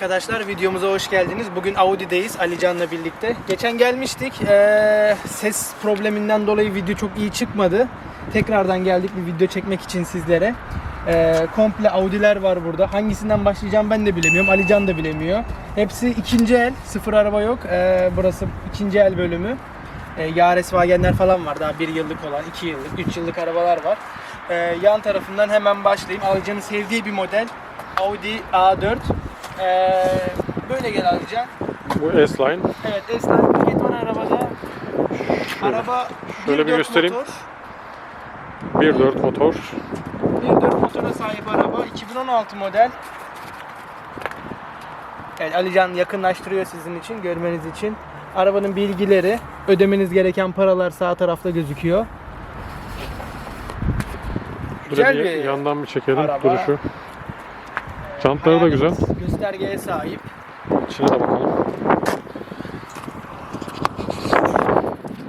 Arkadaşlar, videomuza hoş geldiniz. Bugün Audi'deyiz Alican'la birlikte. Geçen gelmiştik, ee, ses probleminden dolayı video çok iyi çıkmadı. Tekrardan geldik bir video çekmek için sizlere. Ee, komple Audi'ler var burada. Hangisinden başlayacağım ben de bilemiyorum, Alican da bilemiyor. Hepsi ikinci el, sıfır araba yok. Ee, burası ikinci el bölümü. Ee, Yaris Wagen'ler falan var, daha bir yıllık olan, iki yıllık, üç yıllık arabalar var. Ee, yan tarafından hemen başlayayım. Alican'ın sevdiği bir model. Audi A4. Ee, böyle gel Alican. Bu S-Line. Evet S-Line paket var arabada. Şöyle, Araba şöyle bir 1.4 göstereyim. Motor, 1.4 motor. 1.4 motora sahip araba. 2016 model. Evet Alican yakınlaştırıyor sizin için, görmeniz için. Arabanın bilgileri, ödemeniz gereken paralar sağ tarafta gözüküyor. Güzel bir bir yandan bir çekelim araba. duruşu. Jantları da güzel. Göstergeye sahip. İçine de bakalım.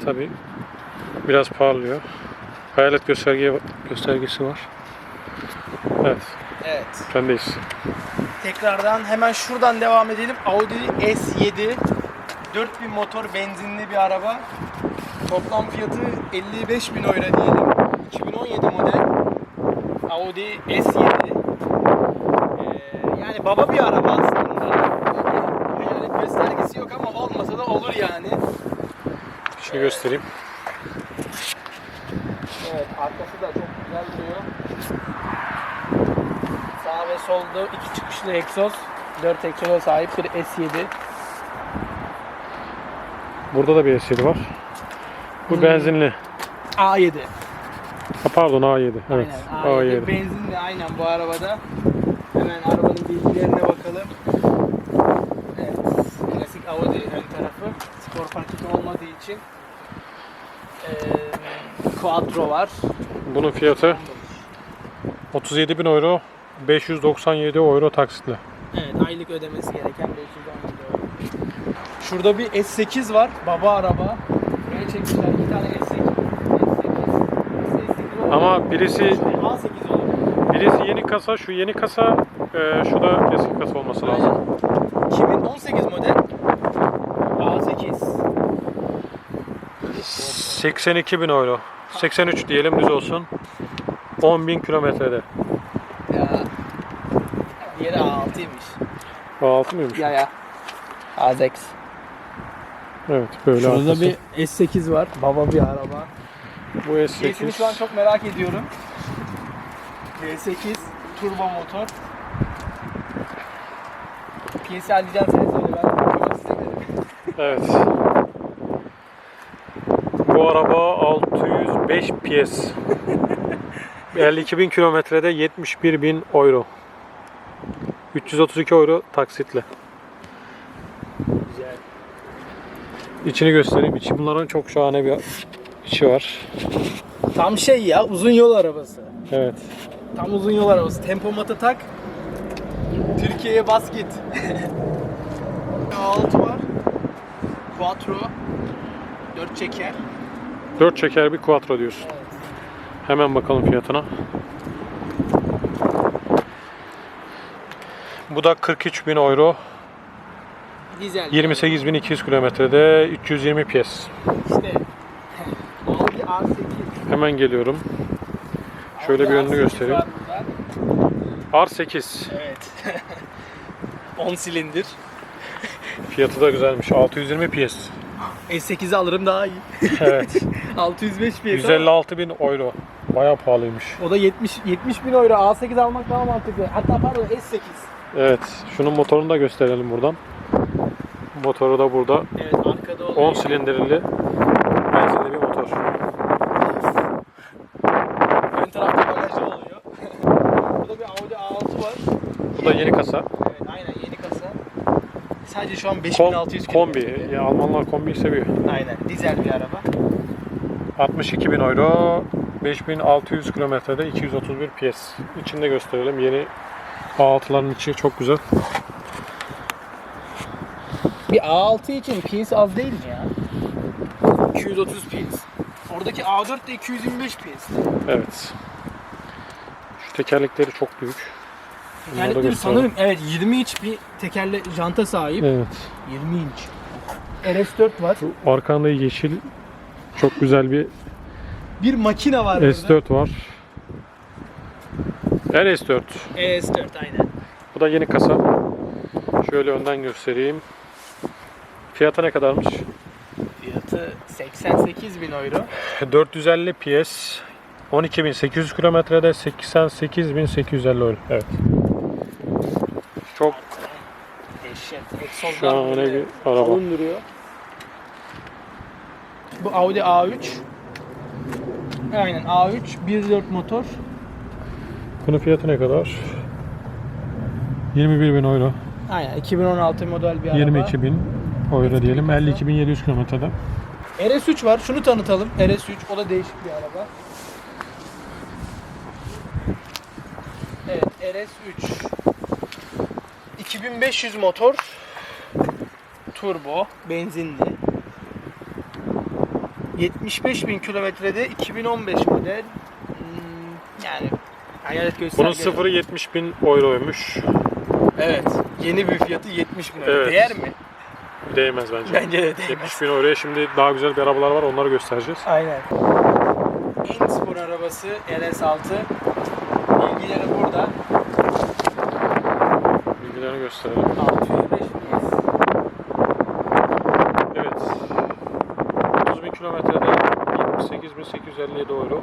Tabi biraz parlıyor. Hayalet gösterge göstergesi var. Evet, Evet. sendeyiz. Tekrardan hemen şuradan devam edelim. Audi S7 4000 motor benzinli bir araba. Toplam fiyatı 55 bin euro diyelim. 2017 model Audi S7. Yani baba bir araba aslında. Hayalet göstergesi yok ama olmasa da olur yani. İçini göstereyim. Evet arkası da çok güzel duruyor. Sağ ve solda iki çıkışlı egzoz. 4 egzoza sahip bir S7. Burada da bir S7 var. Bu Hmm. benzinli. A7. Ha, pardon A7. Evet. Aynen. A7. A7. Benzinli aynen bu arabada. Hemen arabanın bilgilerine bakalım. Evet. Klasik Audi ön tarafı. Spor paketi olmadığı için. Ee, Quattro var. Bunun fiyatı 37 bin euro. 597 euro taksitle. Evet aylık ödemesi gereken 517 euro. Şurada bir S8 var. Baba araba. Buraya çekmişler iki tane S8. S8. S8 var. Ama birisi A8 olur. Birisi yeni kasa, şu yeni kasa, e, şu da eski kasa olması lazım. Aynen. 2018 model. A8. 82 bin euro. 83 diyelim düz olsun. 10 bin kilometrede. Ya. Diğeri A6'ymış. O altı mıymış? Ya ya. A6. Evet böyle Şurada arkası. bir S8 var. Baba bir araba. Bu Keyfini şu an S8. çok merak ediyorum. V8 turbo motor. Piyesi alacağım sen söyle ben. Evet. Bu araba 605 PS. 52 bin kilometrede 71 bin euro. 332 euro taksitle. Güzel. İçini göstereyim. İçi bunların çok şahane bir içi var. Tam şey ya uzun yol arabası. Evet. Tam uzun yol arabası. Tempomatı tak. Türkiye'ye bas git. A6 var. Quattro. 4 çeker. 4 çeker bir quattro diyorsun. Evet. Hemen bakalım fiyatına. Bu da 43 bin euro. Dizel. 28.200 kilometrede 320 PS. İşte Audi A8. Hemen geliyorum. Şöyle bir önünü A8 göstereyim. var burada. R8. Evet. 10 silindir. Fiyatı da güzelmiş. 620 PS. S8'i alırım daha iyi. Evet. 605 PS. 156 bin euro. Bayağı pahalıymış. O da 70 70 bin euro. A8 almak daha mantıklı. Hatta pardon S8. Evet. Şunun motorunu da gösterelim buradan. Motoru da burada. Evet arkada oluyor. 10 silindirli benzinli bir motor. Ön tarafta bagajı oluyor. Burada bir Audi A6 var. Bu da yeni kasa. Evet aynen yeni kasa. Sadece şu an Kom- 5600 kombi. kilometre. Ya Almanlar kombiyi seviyor. Aynen dizel bir araba. 62 bin euro. 5600 kilometrede 231 PS. İçinde gösterelim. Yeni A6'ların içi çok güzel. Bir A6 için PS az değil mi ya? 230 PS. Oradaki A4 de 225 PS. Evet. Şu tekerlekleri çok büyük. Tekerlekleri gösterelim. sanırım evet 20 inç bir tekerle janta sahip. Evet. 20 inç. RS4 var. Bu arkanda yeşil çok güzel bir Bir makine var burada. S4 var. RS4. RS4 aynen. Bu da yeni kasa. Şöyle önden göstereyim. Fiyatı ne kadarmış? Fiyatı 88 bin euro. 450 PS 12.800 kilometrede 88.850 euro. Evet. Şahane bir araba. duruyor. Bu Audi A3. Aynen A3 1.4 motor. Bunun fiyatı ne kadar? 21.000 euro. Aynen 2016 model bir araba. 22.000 euro diyelim. 52.700 kilometrede. RS3 var. Şunu tanıtalım. RS3 o da değişik bir araba. Evet RS3. 2500 motor. Turbo, benzinli. 75.000 kilometrede 2015 model. Hmm, yani hayalet Bunun gösterge. sıfırı 70.000 euroymuş. Evet. Yeni bir fiyatı 70 bin euro. Evet. Değer mi? Değmez bence. Bence de değmez. 70.000 euroya şimdi daha güzel bir arabalar var onları göstereceğiz. Aynen. En spor arabası RS6. Bilgileri burada. Bilgilerini gösterelim. 605 PS. Evet. 30.000 kilometrede 28.857 euro.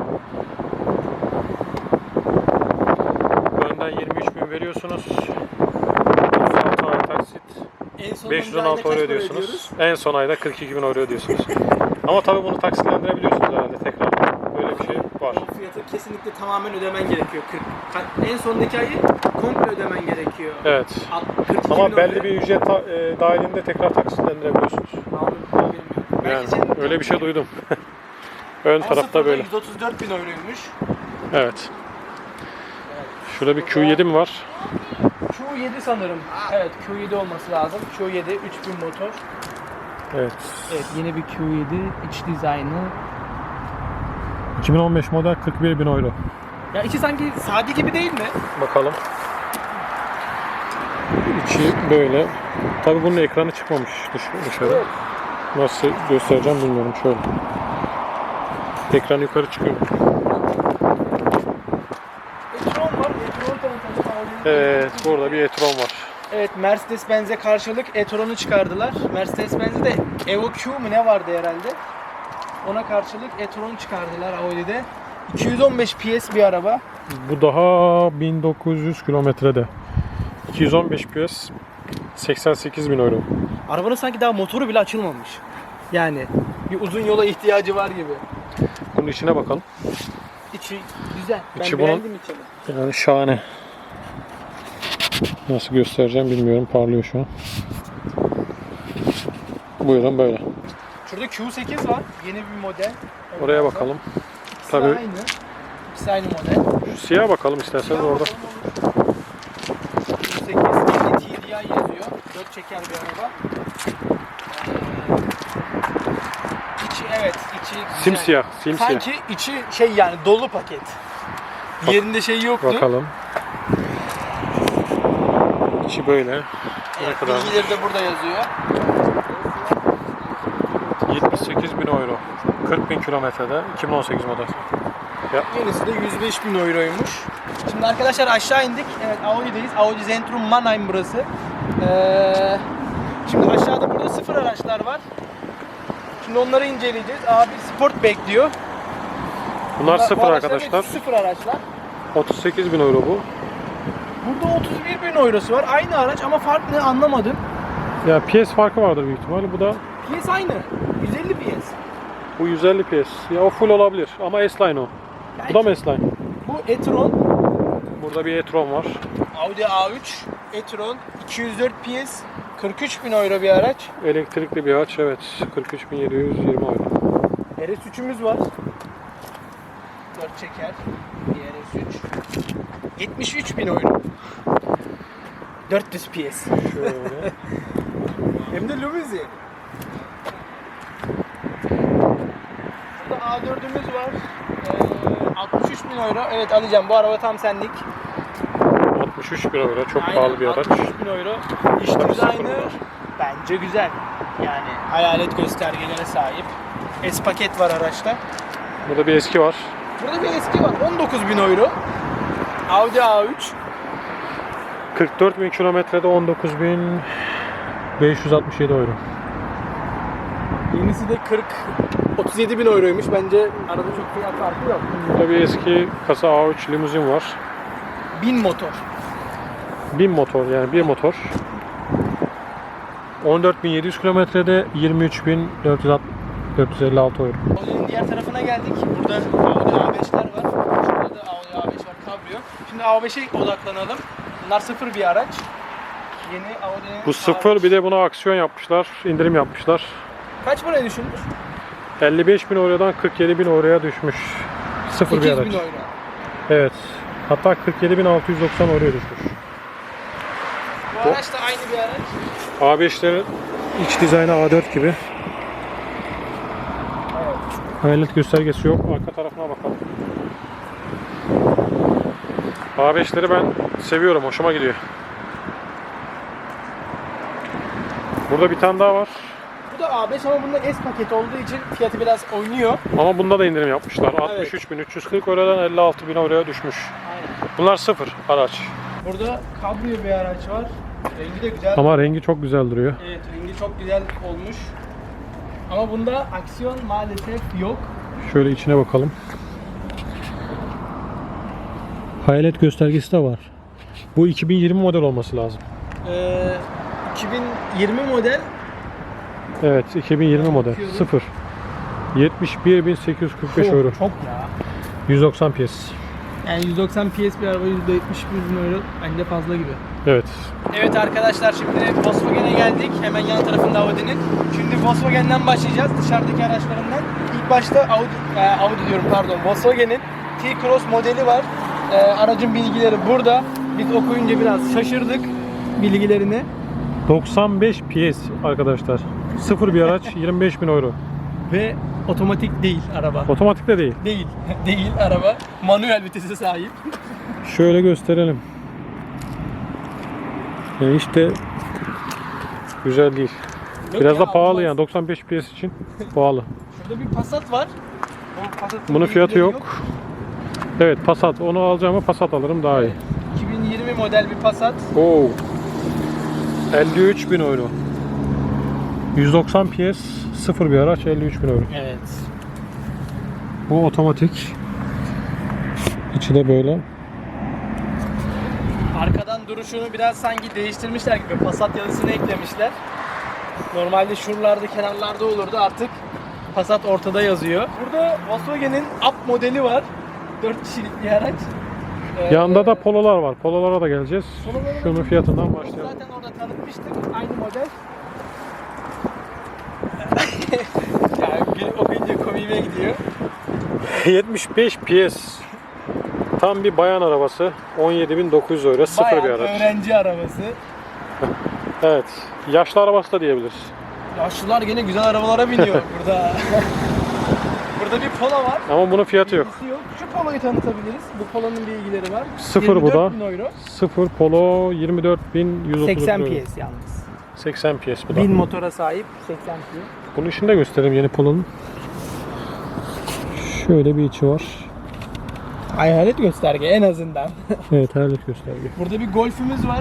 Önden 23.000 veriyorsunuz. 36 ay taksit. En son 516 euro ödüyorsunuz. En son ayda 42.000 euro ödüyorsunuz. Ama tabii bunu taksitlendirebiliyorsunuz herhalde tekrar. Böyle bir şey var. O fiyatı kesinlikle tamamen ödemen gerekiyor. 40. Ka- En sondaki ayı komple ödemen gerekiyor. Evet. Alt- 42 bin Ama belli bir ücret e, dahilinde tekrar taksitlendirebiliyorsunuz. Belki Yani öyle bir şey duydum. Ön Ama tarafta böyle. 134 bin euroymuş. Evet. Şurada bir Q7 mi var? Q7 sanırım. Evet Q7 olması lazım. Q7 3000 motor. Evet. Evet yeni bir Q7 iç dizaynı. 2015 model 41 bin euro. Ya içi sanki sade gibi değil mi? Bakalım. İçi böyle. Tabii bunun ekranı çıkmamış dış, dışarı. Nasıl göstereceğim bilmiyorum şöyle. Ekran yukarı çıkıyor. E-tron var. E-tron. Evet burada bir e-tron var. Evet Mercedes-Benz'e karşılık e-tron'u çıkardılar. Mercedes-Benz'de de Evo Q mu ne vardı herhalde. Ona karşılık e-tron çıkardılar Audi'de. 215 PS bir araba. Bu daha 1900 kilometrede. 215 PS 88 bin euro. Arabanın sanki daha motoru bile açılmamış. Yani bir uzun yola ihtiyacı var gibi. Bunun içine bakalım. İçi güzel. Ben İçi bunun- beğendim içini. Yani şahane. Nasıl göstereceğim bilmiyorum. Parlıyor şu an. Buyurun böyle. Şurada Q8 var. Yeni bir model. Oraya bakalım. İkisi Tabii. aynı. İkisi aynı model. Şu siyah bakalım isterseniz orada. Q8 yeni TDI yazıyor. 4 çeker bir araba. Ee, içi evet içi güzel. Simsiyah, simsiyah. Sanki içi şey yani dolu paket. Diğerinde şey yoktu. Bakalım. İçi böyle. Ne Evet, kadar? bilgileri de burada yazıyor. 78 bin euro. 40 bin kilometrede. 2018 model. Yenisi de 105 bin euroymuş. Şimdi arkadaşlar aşağı indik. Evet Audi'deyiz. Audi Zentrum Mannheim burası. Ee, şimdi aşağıda burada sıfır araçlar var. Şimdi onları inceleyeceğiz. Abi sport bekliyor. Bunlar Bu sıfır araçlar arkadaşlar. hepsi Sıfır araçlar. 38 bin euro bu. Burada 31 bin eurosu var. Aynı araç ama fark ne anlamadım. Ya PS farkı vardır büyük ihtimalle. Bu da PS aynı. 150 PS. bu 150 PS. Ya o full olabilir ama S-Line o. Bu da mı S-Line? Bu e-tron. Burada bir e-tron var. Audi A3 e-tron 204 PS 43 bin euro bir araç. Elektrikli bir araç evet. 43.720 euro. RS3'ümüz var. 4 çeker. Bir RS3. 73 bin euro. 400 PS. Şöyle. Hem de limuzin. Burada A4'ümüz var. Ee, 63 bin euro. Evet alacağım. Bu araba tam senlik. 63 bin euro. Çok Aynen, pahalı bir araç. 63 bin euro. Tabii dizaynı bence güzel. Yani hayalet göstergelere sahip. S paket var araçta. Burada bir eski var. Burada bir eski var. 19 bin euro. Audi A3. 44 bin kilometrede 19 bin 567 euro. Yenisi de 40 37 bin euroymuş. Bence arada çok fiyat farkı yok. Burada bir eski kasa A3 limuzin var. 1000 motor. 1000 motor yani bir motor. 14.700 kilometrede 23.456 euro. Audi'nin diğer tarafına geldik. Burada Audi A5'ler var. Şurada da Audi A5 var Cabrio. Şimdi A5'e odaklanalım. Bunlar sıfır bir araç. Yeni Audi'nin Bu sıfır bir de buna aksiyon yapmışlar, indirim yapmışlar. Kaç paraya düşünmüş? 55 bin eurodan 47 bin euroya düşmüş. Sıfır bir 8 araç. bin euro. Evet. Hatta 47.690 euroya düşmüş. Bu araç da aynı bir araç. A5'lerin iç dizaynı A4 gibi. Hayalet göstergesi yok. Arka tarafına bakalım. A5'leri ben seviyorum. Hoşuma gidiyor. Burada bir tane daha var. Bu da A5 ama bunda S paket olduğu için fiyatı biraz oynuyor. Ama bunda da indirim yapmışlar. Evet. 63.340 eurodan 56.000 euroya düşmüş. Aynen. Bunlar sıfır araç. Burada Cabrio bir araç var. Rengi de güzel. Ama rengi çok güzel duruyor. Evet rengi çok güzel olmuş. Ama bunda aksiyon maalesef yok. Şöyle içine bakalım. Hayalet göstergesi de var. Bu 2020 model olması lazım. Ee, 2020 model Evet 2020 model. Bakıyorum. Sıfır. 71.845 çok, euro. çok ya. 190 piyes. Yani 190 PS bir araba %71 bin euro bence fazla gibi. Evet. Evet arkadaşlar şimdi Volkswagen'e geldik. Hemen yan tarafında Audi'nin. Şimdi Volkswagen'den başlayacağız. Dışarıdaki araçlarından. İlk başta Audi, e, Audi diyorum pardon. Volkswagen'in T-Cross modeli var. E, aracın bilgileri burada. Biz okuyunca biraz şaşırdık bilgilerini. 95 piyes arkadaşlar. Sıfır bir araç 25 bin euro. Ve otomatik değil araba. Otomatik de değil. Değil. değil araba. Manuel vitese sahip. Şöyle gösterelim. Yani işte güzel değil. Yok Biraz ya, da pahalı olmaz. yani 95 piyes için pahalı. Şurada bir Passat var. Passat'ın Bunun fiyatı bilgileri yok. Evet Passat. Onu alacağıma Passat alırım daha iyi. 2020 model bir Passat. Oo. 53 bin euro. 190 PS sıfır bir araç 53 bin euro. Evet. Bu otomatik. İçi de böyle. Arkadan duruşunu biraz sanki değiştirmişler gibi Passat yazısını eklemişler. Normalde şuralarda kenarlarda olurdu artık Passat ortada yazıyor. Burada Volkswagen'in Up modeli var. 4 kişilik bir araç. Ee, Yanında da pololar var. Pololara da geleceğiz. Pololara Şunun fiyatından başlayalım. Zaten orada tanıtmıştık. Aynı model. yani okuyunca komiğime gidiyor. 75 PS. Tam bir bayan arabası. 17.900 euro. Sıfır Bayağı bir araç. öğrenci arabası. Evet. Yaşlı arabası da diyebiliriz. Yaşlılar gene güzel arabalara biniyor burada. burada bir Polo var. Ama bunun fiyatı yok. Bilgisi yok. Şu Polo'yu tanıtabiliriz. Bu Polo'nun bilgileri var. Sıfır bu 24 da. bin euro. Sıfır Polo 24.130 80 euro. PS yalnız. 80 PS bu da. 1000 motora sahip 80 PS. Bunun içini de göstereyim yeni Polo'nun. Şöyle bir içi var. Hayalet gösterge en azından. Evet hayalet gösterge. Burada bir Golf'ümüz var.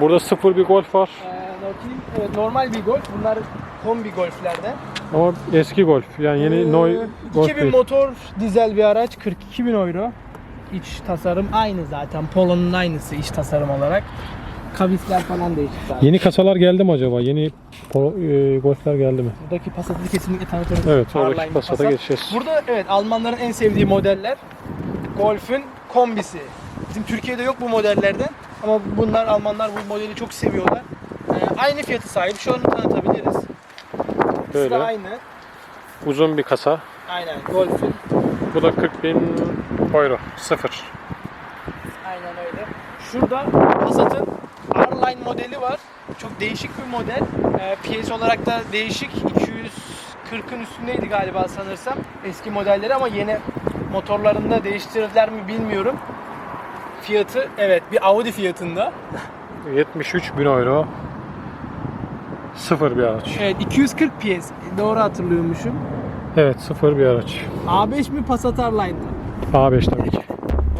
Burada sıfır bir Golf var. Ee, evet, normal bir Golf. Bunlar kombi Golf'lerden. Ama eski Golf. Yani yeni Ee, Noy Golf 2000 değil. motor dizel bir araç 42 bin euro. İç tasarım aynı zaten. Polo'nun aynısı iç tasarım olarak. Kavisler falan değişik zaten. Yeni kasalar geldi mi acaba? Yeni e, Golf'ler geldi mi? Buradaki Passat'ı kesinlikle tanıtırız. Evet, oradaki Carline Passat'a Passat. geçeceğiz. Burada evet Almanların en sevdiği modeller Golf'ün kombisi. Bizim Türkiye'de yok bu modellerden ama bunlar Almanlar bu modeli çok seviyorlar. Ee, aynı fiyatı sahip. Şu an tanıtabiliriz. İkisi de Böyle. aynı. Uzun bir kasa. Aynen Golf'ün. Bu da 40 bin euro. Sıfır. Aynen öyle. Şurada Passat'ın R-Line modeli var. Çok değişik bir model. Ee, PS olarak da değişik. 240'ın üstündeydi galiba sanırsam. Eski modelleri ama yeni motorlarında değiştirdiler mi bilmiyorum. fiyatı evet bir Audi fiyatında. 73 bin euro. Sıfır bir araç. Evet 240 PS. Doğru hatırlıyormuşum. Evet sıfır bir araç. A5 mi Passat R-Line mı? A5 tabii ki.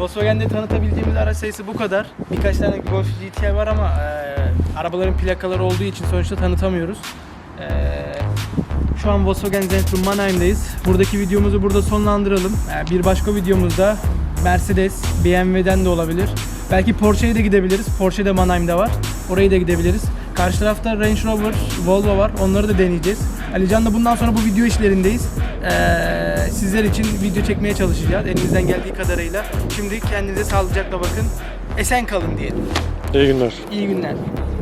Volkswagen'de tanıtabildiğimiz araç sayısı bu kadar. Birkaç tane Golf GTI var ama e, arabaların plakaları olduğu için sonuçta tanıtamıyoruz. E, şu an Volkswagen Zentrum Mannheim'deyiz. Buradaki videomuzu burada sonlandıralım. E, bir başka videomuzda Mercedes, BMW'den de olabilir. Belki Porsche'ye de gidebiliriz. Porsche de Mannheim'de var. Oraya da gidebiliriz. Karşı tarafta Range Rover, Volvo var. Onları da deneyeceğiz. Alican da bundan sonra bu video işlerindeyiz. Sizler için video çekmeye çalışacağız elimizden geldiği kadarıyla. Şimdi kendinize sağlıcakla bakın. Esen kalın diyelim. İyi günler. İyi günler.